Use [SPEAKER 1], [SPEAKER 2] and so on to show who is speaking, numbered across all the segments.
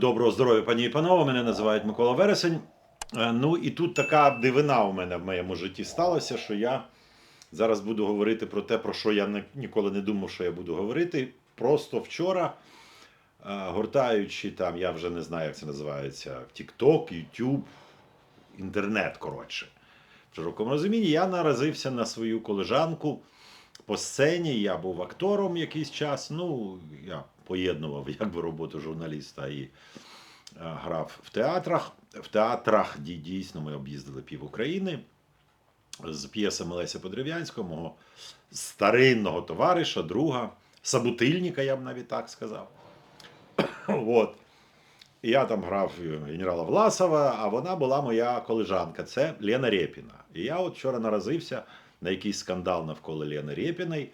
[SPEAKER 1] Доброго здоров'я, пані і панове. Мене називають Микола Вересень. Е, Ну і тут така дивина у мене в моєму житті сталася, що я зараз буду говорити про те, про що я ніколи не думав, що я буду говорити. Просто вчора, е, гортаючи там, я вже не знаю, як це називається, TikTok, YouTube, інтернет, коротше. В широкому розумінні, я наразився на свою колежанку по сцені. Я був актором якийсь час. Ну, я поєднував якби роботу журналіста і е, грав в театрах. В театрах дійсно ми об'їздили пів України з п'єсами Леся Подерев'янського, мого старинного товариша, друга, собутильника, я б навіть так сказав. От. Я там грав генерала Власова, а вона була моя колежанка. Це Лена Рєпіна. І я от вчора наразився на якийсь скандал навколо Лени Рєпіної.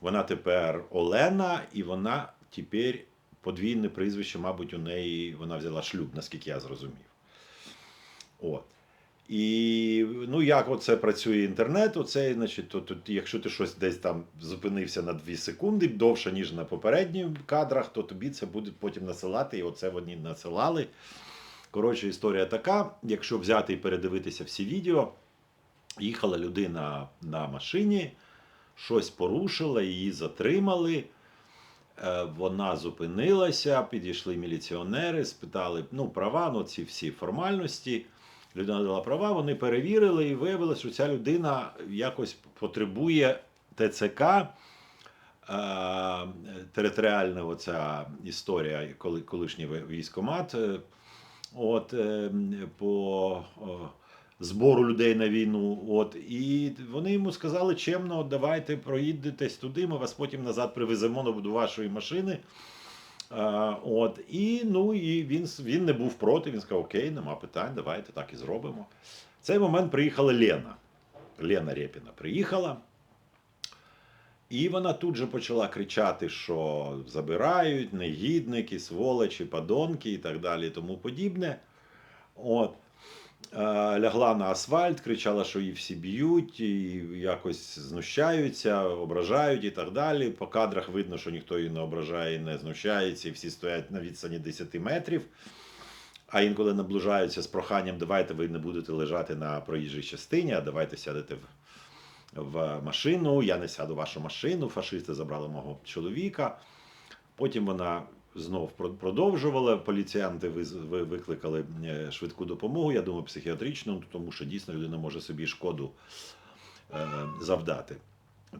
[SPEAKER 1] Вона тепер Олена, і вона тепер подвійне прізвище, мабуть, у неї вона взяла шлюб, наскільки я зрозумів. От. І ну, як оце працює інтернет, оце, значить, то, то, якщо ти щось десь там зупинився на 2 секунди довше, ніж на попередніх кадрах, то тобі це буде потім насилати, і оце вони насилали. Коротше, історія така: якщо взяти і передивитися всі відео, їхала людина на машині, щось порушила, її затримали. Е, Вона зупинилася, підійшли міліціонери, спитали ну, права, ну ці всі формальності. Людина дала права, вони перевірили і виявилося, що ця людина якось потребує ТЦК. е, Територіальна оця історія, коли колишній військомат, е, от е, по збору людей на війну. От, і вони йому сказали чемно, давайте проїдетесь туди, ми вас потім назад привеземо до вашої машини. А, от, і, ну, і він, він не був проти, він сказав, окей, нема питань, давайте так і зробимо. В цей момент приїхала Лена. Лена Рєпіна приїхала. І вона тут же почала кричати, що забирають, негідники, сволочі, падонки і так далі, тому подібне. От. Е, Лягла на асфальт, кричала, що її всі б'ють, і якось знущаються, ображають і так далі. По кадрах видно, що ніхто її не ображає і не знущається, і всі стоять на відстані 10 метрів. А інколи наближаються з проханням, давайте ви не будете лежати на проїжджій частині, а давайте сядете в, в машину. Я не сяду в вашу машину. Фашисти забрали мого чоловіка. Потім вона знов про- продовжувала. Поліціянти викликали е, швидку допомогу. Я думаю, психіатричну, тому що дійсно людина може собі шкоду е, завдати.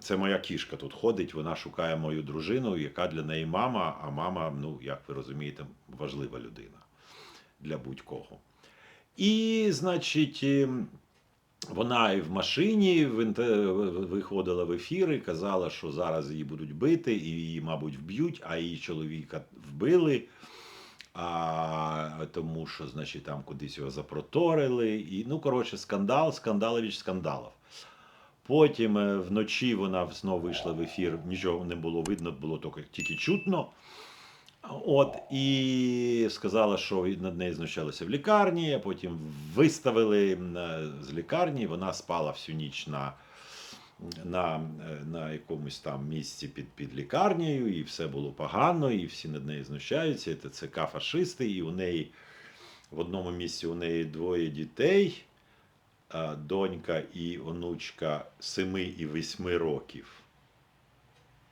[SPEAKER 1] Це моя кішка тут ходить. Вона шукає мою дружину, яка для неї мама. А мама, ну як ви розумієте, важлива людина для будь-кого. І, значить, ем, вона і в машині виходила в ефір і казала, що зараз її будуть бити, і її, мабуть, вб'ють, а її чоловіка вбили. А, тому що, значить, там кудись його запроторили. І, ну, коротше, скандал, скандалович скандалів. Потім е, вночі вона знову вийшла в ефір, нічого не було видно, було тільки чутно. От, і сказала, що над нею знущалися в лікарні, а потім виставили з лікарні. Вона спала всю ніч на, на, е, на якомусь там місці під, під лікарнею, і все було погано, і всі над нею знущаються. і ТЦК фашисти, і у неї в одному місці у неї двоє дітей, донька і онучка 7 і 8 років.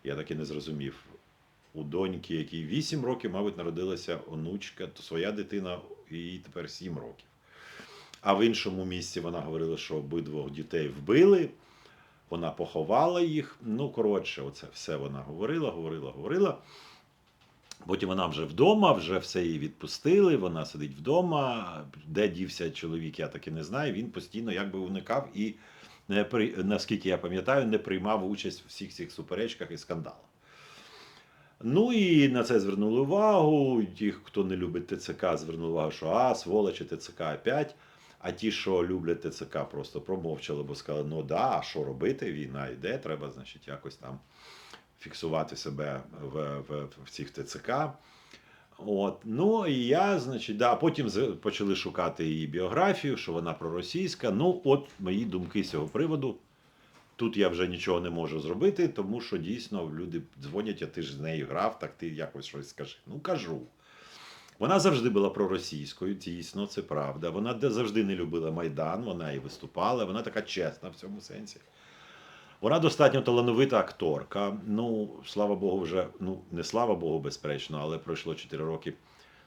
[SPEAKER 1] Я так і не зрозумів. У доньки, якій 8 років, мабуть, народилася онучка, то своя дитина, їй тепер 7 років. А в іншому місці вона говорила, що обидвох дітей вбили, вона поховала їх. Ну, коротше, оце все вона говорила, говорила, говорила. Потім вона вже вдома, вже все її відпустили, вона сидить вдома. Де дівся чоловік, я таки не знаю. Він постійно якби уникав і, не наскільки я пам'ятаю, не приймав участь в всіх цих суперечках і скандалах. Ну і на це звернули увагу. Ті, хто не любить ТЦК, звернули увагу, що а, сволочі ТЦК опять. А ті, що люблять ТЦК, просто промовчали, бо сказали, ну да, а що робити? Війна йде, треба, значить, якось там фіксувати себе в, в, в цих ТЦК. От. Ну і я, значить, да, потім почали шукати її біографію, що вона проросійська. Ну, от мої думки з цього приводу. Тут я вже нічого не можу зробити, тому що дійсно люди дзвонять, а ти ж з нею грав, так ти якось щось скажи. Ну кажу. Вона завжди була проросійською, дійсно, це правда. Вона завжди не любила Майдан, вона і виступала, вона така чесна в цьому сенсі. Вона достатньо талановита акторка. Ну, слава Богу, вже ну не слава Богу, безперечно, але пройшло 4 роки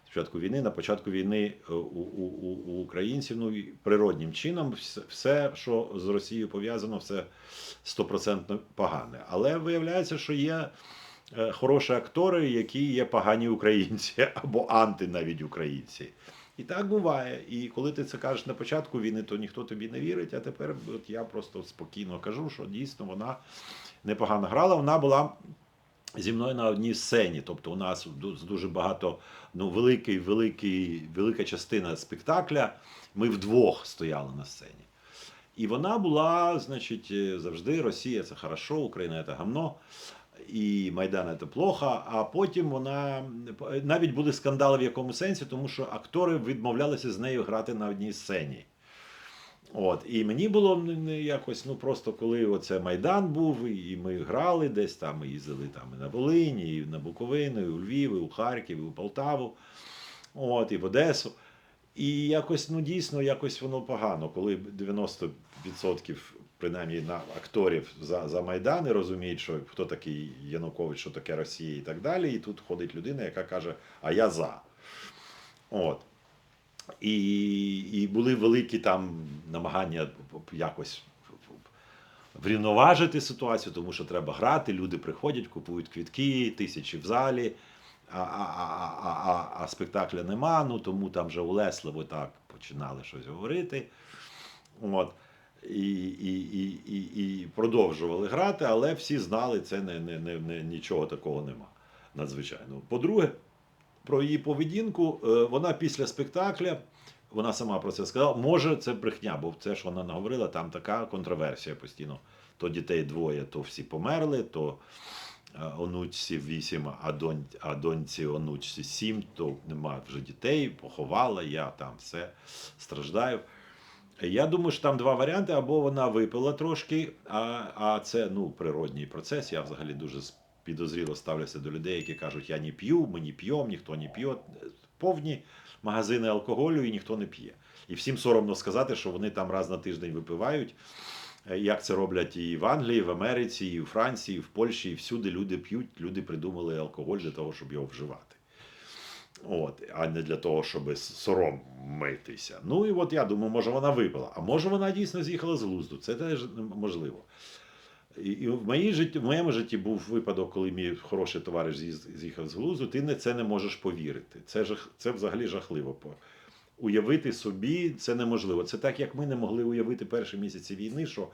[SPEAKER 1] початку війни. На початку війни е, у, у, у, українців ну природнім чином все, все, що з Росією пов'язано, все стопроцентно погане. Але виявляється, що є е, хороші актори, які є погані українці або анти навіть українці. І так буває. І коли ти це кажеш на початку війни, то ніхто тобі не вірить. А тепер от я просто спокійно кажу, що дійсно вона непогано грала. Вона була зі мною на одній сцені. Тобто у нас дуже багато, ну, великий, великий, велика частина спектакля. Ми вдвох стояли на сцені. І вона була, значить, е, завжди Росія це хорошо, Україна це гамно, і Майдан це плохо. А потім вона навіть були скандали в якому сенсі, тому що актори відмовлялися з нею грати на одній сцені. От, і мені було якось, ну просто коли оце Майдан був, і ми грали десь там, і їздили там і на Волині, і на Буковину, і у Львів, і у Харків, і у Полтаву, от, і в Одесу. І якось, ну дійсно, якось воно погано, коли 90% принаймні на акторів за, за Майдан і розуміють, що хто такий Янукович, що таке Росія і так далі. І тут ходить людина, яка каже, а я за. От. І, і були великі там намагання якось врівноважити ситуацію, тому що треба грати, люди приходять, купують квітки, тисячі в залі, а, а, а, а, а, спектакля нема, ну тому там вже улесливо так починали щось говорити. От. І, і, і, і, і продовжували грати, але всі знали, це не, не, не, не, нічого такого нема. Надзвичайно. По-друге, про її поведінку, е, вона після спектакля, вона сама про це сказала, може це брехня, бо це ж вона наговорила, там така контроверсія постійно. То дітей двоє, то всі померли, то е, онучці вісім, а, донь, а доньці онучці сім, то нема вже дітей, поховала, я там все страждаю. Я думаю, що там два варіанти: або вона випила трошки, а, а це ну, природній процес. Я взагалі дуже підозріло ставлюся до людей, які кажуть, я не п'ю, ми не п'ємо, ніхто не п'є. Повні магазини алкоголю і ніхто не п'є. І всім соромно сказати, що вони там раз на тиждень випивають. Е, Як це роблять і в Англії, і в Америці, і в Франції, і в Польщі, і всюди люди п'ють, люди придумали алкоголь для того, щоб його вживати. От, а не для того, щоб соромитися. Ну і от я думаю, може вона випила, а може вона дійсно з'їхала з глузду. Це теж можливо. І, в, моїй житті, в моєму житті був випадок, коли мій хороший товариш з'їхав з глузду, ти не це не можеш повірити. Це, жах, це взагалі жахливо. Уявити собі це неможливо. Це так, як ми не могли уявити перші місяці війни, що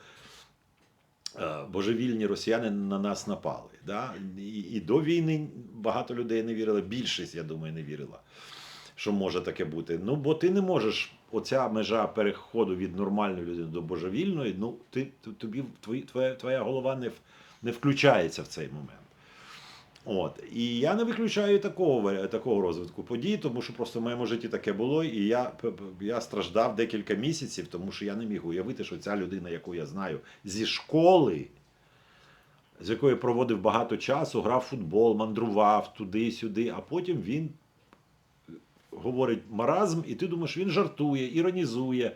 [SPEAKER 1] е, божевільні росіяни на нас напали. Да? І, і до війни багато людей не вірили, більшість, я думаю, не вірила, що може таке бути. Ну, бо ти не можеш, оця межа переходу від нормальної людини до божевільної, ну, ти, тобі твої, твоя, твоя голова не, не включається в цей момент. От. І я не виключаю такого, такого розвитку подій, тому що просто в моєму житті таке було, і я, я страждав декілька місяців, тому що я не міг уявити, що ця людина, яку я знаю зі школи, з якою проводив багато часу, грав футбол, мандрував туди-сюди, а потім він говорить маразм, і ти думаєш, він жартує, іронізує,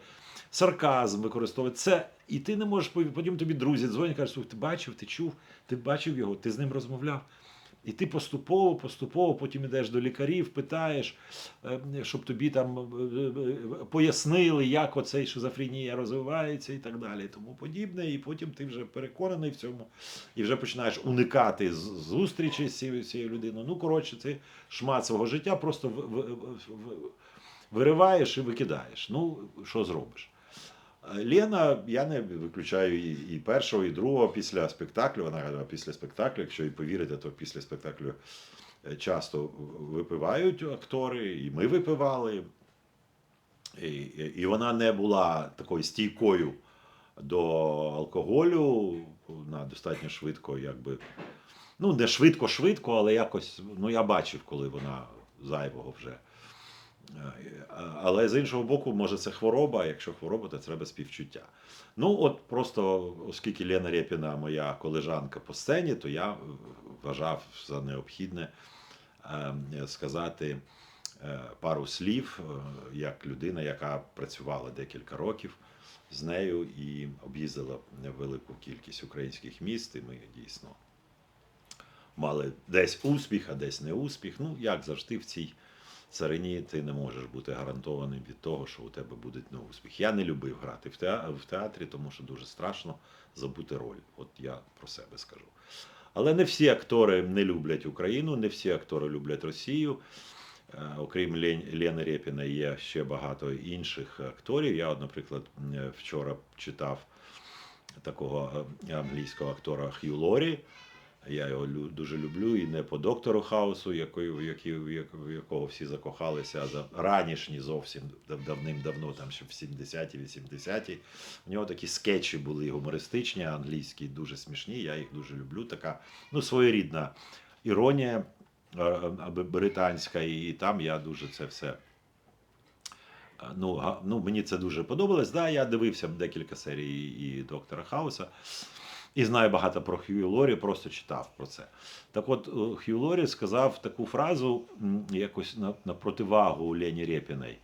[SPEAKER 1] сарказм використовує. Це, і ти не можеш потім тобі друзі дзвонять, кажуть, «Слухай, ти бачив, ти чув, ти бачив його, ти з ним розмовляв. І ти поступово, поступово потім йдеш до лікарів, питаєш, е, щоб тобі там е, е, пояснили, як оцей шизофренія розвивається і так далі, і тому подібне. І потім ти вже переконаний в цьому і вже починаєш уникати зустрічі з цією, людиною. Ну, коротше, це шмат свого життя просто вириваєш і викидаєш. Ну, що зробиш? Лена, я не виключаю і, і першого, і другого після спектаклю. Вона каже, після спектаклю, якщо і повірите, то після спектаклю е, часто випивають актори, і ми випивали. І і вона не була такою стійкою до алкоголю. Вона достатньо швидко, якби. Ну, не швидко-швидко, але якось, ну, я бачив, коли вона зайвого вже. Е, Але з іншого боку, може це хвороба, якщо хвороба, то треба співчуття. Ну, от просто, оскільки Лена Рєпіна моя колежанка по сцені, то я вважав за необхідне е, сказати е, пару слів е, як людина, яка працювала декілька років з нею і об'їздила велику кількість українських міст, і ми дійсно мали десь успіх, а десь не успіх. Ну, як завжди, в цій царині ти не можеш бути гарантованим від того, що у тебе буде не успіх. Я не любив грати в теа- в театрі, тому що дуже страшно забути роль. От я про себе скажу. Але не всі актори не люблять Україну, не всі актори люблять Росію. Е, Окрім Лени Рєпіна, є ще багато інших акторів. Я, наприклад, вчора читав такого е, англійського актора Хью Лорі. Я його дуже люблю і не по доктору Хаусу, який- в якого всі закохалися, а за ранішні зовсім давним-давно, там ще в 70-ті, 80-ті. У нього такі скетчі були гумористичні, англійські, дуже смішні. Я їх дуже люблю. Така ну, своєрідна іронія е, британська, і там я дуже це все. е, Ну, ну, мені це дуже подобалось. Да, я дивився декілька серій і доктора Хауса. І знаю багато про Хью Лорі, просто читав про це. Так от е, Хью Лорі сказав таку фразу якось на, на противагу Лені Рєпіної.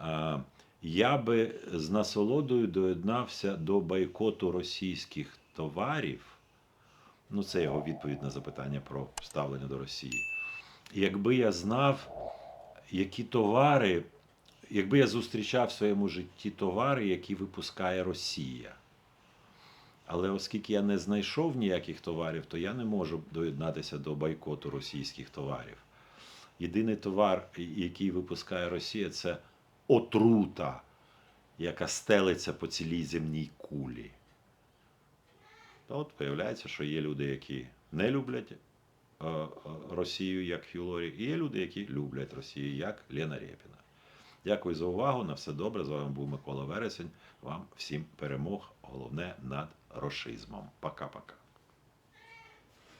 [SPEAKER 1] Е, Я би з насолодою доєднався до бойкоту російських товарів. Ну, це його відповідь на запитання про ставлення до Росії. Якби я знав, які товари, якби я зустрічав в своєму житті товари, які випускає Росія. Але оскільки я не знайшов ніяких товарів, то я не можу доєднатися до бойкоту російських товарів. Єдиний товар, який випускає Росія, це отрута, яка стелиться по цілій земній кулі. Та от виявляється, що є люди, які не люблять е, е, Росію, як Хью Лорі, і є люди, які люблять Росію, як Лена Рєпіна. Дякую за увагу. На все добре. З вами був Микола Вересень. Вам всім перемог. Головне над рошизмом. Пока-пока.